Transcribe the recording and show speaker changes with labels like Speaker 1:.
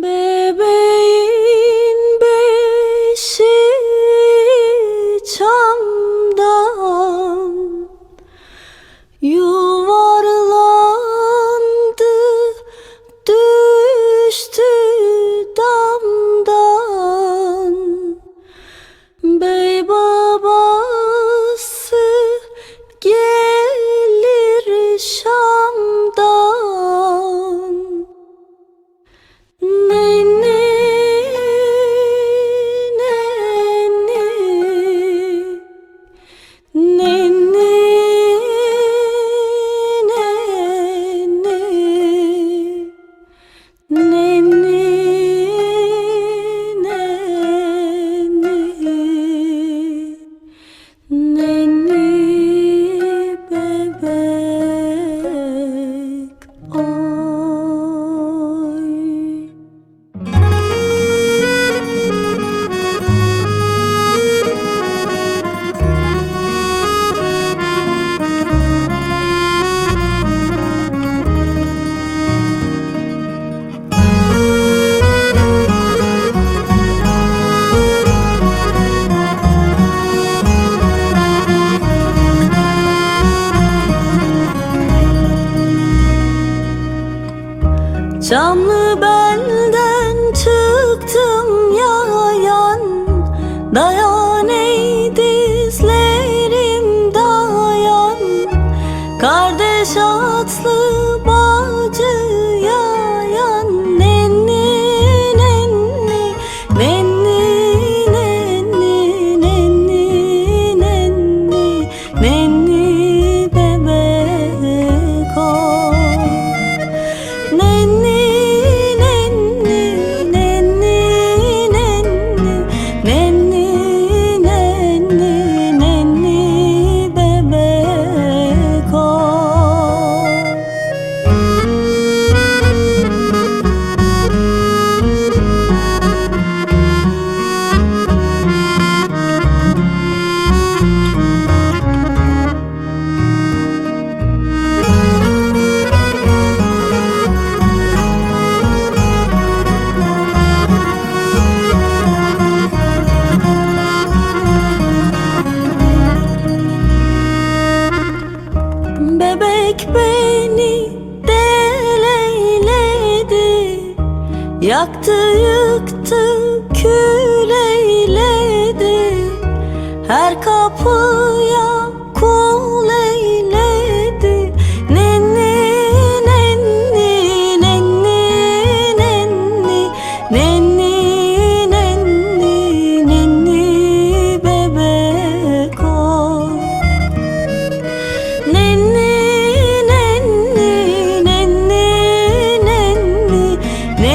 Speaker 1: Bebeğin beşi çamdan Yuvarlandı düştü damdan. Bey babası gelir Şam'dan Camlı belden çıktım yayan. Dayan ey dizlerim dayan. Kardeş atlı Bebek beni deleyledi Yaktı yıktı kül eyledi. Her kapıya